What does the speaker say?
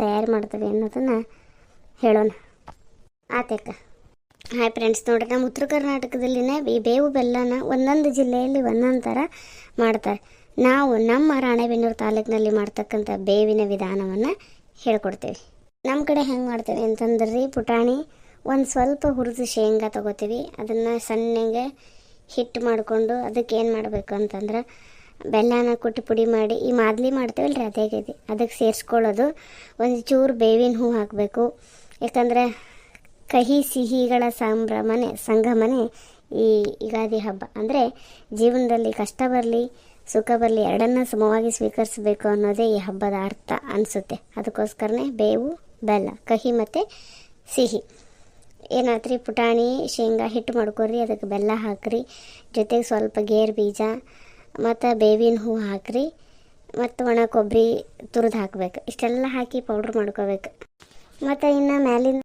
ತಯಾರು ಮಾಡ್ತವೆ ಅನ್ನೋದನ್ನು ಹೇಳೋಣ. ಆತಕ್ಕ ಹಾಯ್ ಫ್ರೆಂಡ್ಸ್ ನೋಡ್ರಿ, ನಮ್ಮ ಉತ್ತರ ಕರ್ನಾಟಕದಲ್ಲಿನೇ ಈ ಬೇವು ಬೆಲ್ಲನ ಒಂದೊಂದು ಜಿಲ್ಲೆಯಲ್ಲಿ ಒಂದೊಂದು ಥರ ಮಾಡ್ತಾರೆ. ನಾವು ನಮ್ಮ ರಾಣೆಬೆನ್ನೂರು ತಾಲೂಕಿನಲ್ಲಿ ಮಾಡ್ತಕ್ಕಂಥ ಬೇವಿನ ವಿಧಾನವನ್ನು ಹೇಳ್ಕೊಡ್ತೀವಿ. ನಮ್ಮ ಕಡೆ ಹೆಂಗೆ ಮಾಡ್ತೀವಿ ಅಂತಂದ್ರೆ ರೀ ಪುಟಾಣಿ ಒಂದು ಸ್ವಲ್ಪ ಹುರಿದು ಶೇಂಗಾ ತೊಗೋತೀವಿ. ಅದನ್ನು ಸಣ್ಣಗೆ ಹಿಟ್ಟು ಮಾಡಿಕೊಂಡು ಅದಕ್ಕೆ ಏನು ಮಾಡಬೇಕು ಅಂತಂದ್ರೆ ಬೆಲ್ಲನ ಕುಟ್ಟಿ ಪುಡಿ ಮಾಡಿ, ಈ ಮಾದಲಿ ಮಾಡ್ತೇವಲ್ಲ ರೀ ಅದೇ ಗದಿ. ಅದಕ್ಕೆ ಸೇರಿಸ್ಕೊಳ್ಳೋದು. ಒಂದು ಚೂರು ಬೇವಿನ ಹೂ ಹಾಕಬೇಕು. ಯಾಕಂದರೆ ಕಹಿ ಸಿಹಿಗಳ ಸಂಭ್ರಮನೆ, ಸಂಗಮನೆ ಈ ಯುಗಾದಿ ಹಬ್ಬ. ಅಂದರೆ ಜೀವನದಲ್ಲಿ ಕಷ್ಟ ಬರಲಿ, ಸುಖ ಬರಲಿ, ಎರಡನ್ನ ಸಮವಾಗಿ ಸ್ವೀಕರಿಸಬೇಕು ಅನ್ನೋದೇ ಈ ಹಬ್ಬದ ಅರ್ಥ ಅನಿಸುತ್ತೆ. ಅದಕ್ಕೋಸ್ಕರನೇ ಬೇವು, ಬೆಲ್ಲ, ಕಹಿ ಮತ್ತು ಸಿಹಿ. ಏನಾದ್ರಿ ಪುಟಾಣಿ, ಶೇಂಗಾ ಹಿಟ್ಟು ಮಾಡ್ಕೊರಿ ಅದಕ್ಕೆ ಬೆಲ್ಲ ಹಾಕ್ರಿ. ಜೊತೆಗೆ ಸ್ವಲ್ಪ ಗೇರು ಬೀಜ ಮತ್ತು ಬೇವಿನ ಹೂ ಹಾಕ್ರಿ, ಮತ್ತು ಒಣ ಕೊಬ್ಬರಿ ತುರಿದು ಹಾಕ್ಬೇಕು. ಇಷ್ಟೆಲ್ಲ ಹಾಕಿ ಪೌಡ್ರ್ ಮಾಡ್ಕೋಬೇಕು. ಮತ್ತು ಇನ್ನು ಮ್ಯಾಲಿಂದ